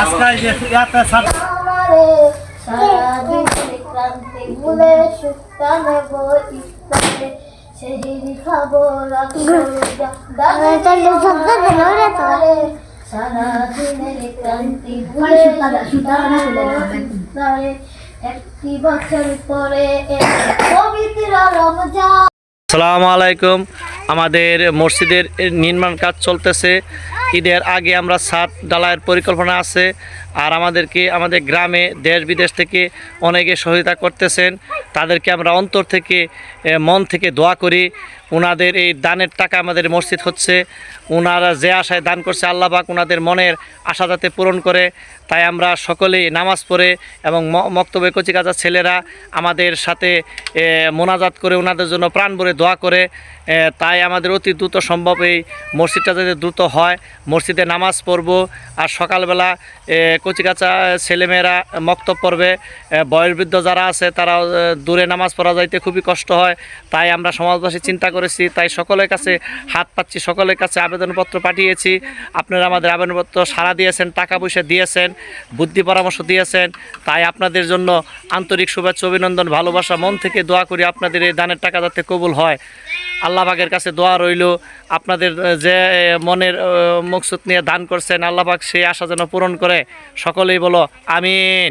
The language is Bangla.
আজকে যে ইয়াতে একটি বছর পরে পবিত্র রমজান। সালামু আলাইকুম। আমাদের মসজিদের নির্মাণ কাজ চলতেছে। ঈদের আগে আমরা ছাদ ডালায়ের পরিকল্পনা আছে আর আমাদেরকে আমাদের গ্রামে দেশ বিদেশ থেকে অনেকে সহযোগিতা করতেছেন। তাদেরকে আমরা অন্তর থেকে মন থেকে দোয়া করি। ওনাদের এই দানের টাকা আমাদের মসজিদ হচ্ছে। ওনারা যে আশায় দান করছে আল্লাহবাক ওনাদের মনের আশা যাতে পূরণ করে। তাই আমরা সকলেই নামাজ পড়ে এবং ম- মক্তব্য কচিকাচা ছেলেরা আমাদের সাথে মোনাজাত করে ওনাদের জন্য প্রাণ ভরে দোয়া করে। তাই আমাদের অতি দ্রুত সম্ভব এই মসজিদটা যাতে দ্রুত হয়। মসজিদে নামাজ পড়ব, আর সকালবেলা কচিকাচা ছেলেমেয়েরা মক্তব পড়বে। বয়োবৃদ্ধ যারা আছে তারা দূরে নামাজ পড়া যাইতে খুবই কষ্ট হয়। তাই আমরা সমাজবাসী চিন্তা করেছি, তাই সকলের কাছে হাত পাচ্ছি, সকলের কাছে আবেদনপত্র পাঠিয়েছি। আপনারা আমাদের আবেদনপত্র সাড়া দিয়েছেন, টাকা পয়সা দিয়েছেন, বুদ্ধি পরামর্শ দিয়েছেন। তাই আপনাদের জন্য আন্তরিক শুভেচ্ছা, অভিনন্দন, ভালোবাসা, মন থেকে দোয়া করি আপনাদের এই দানের টাকা যাতে কবুল হয়। আল্লাহবাগের কাছে দোয়া রইল। আপনাদের যে মনের মকসুদ নিয়ে দান করছেন আল্লাহবাগ সেই আশা যেন পূরণ করে। সকলেই বলো আমিন।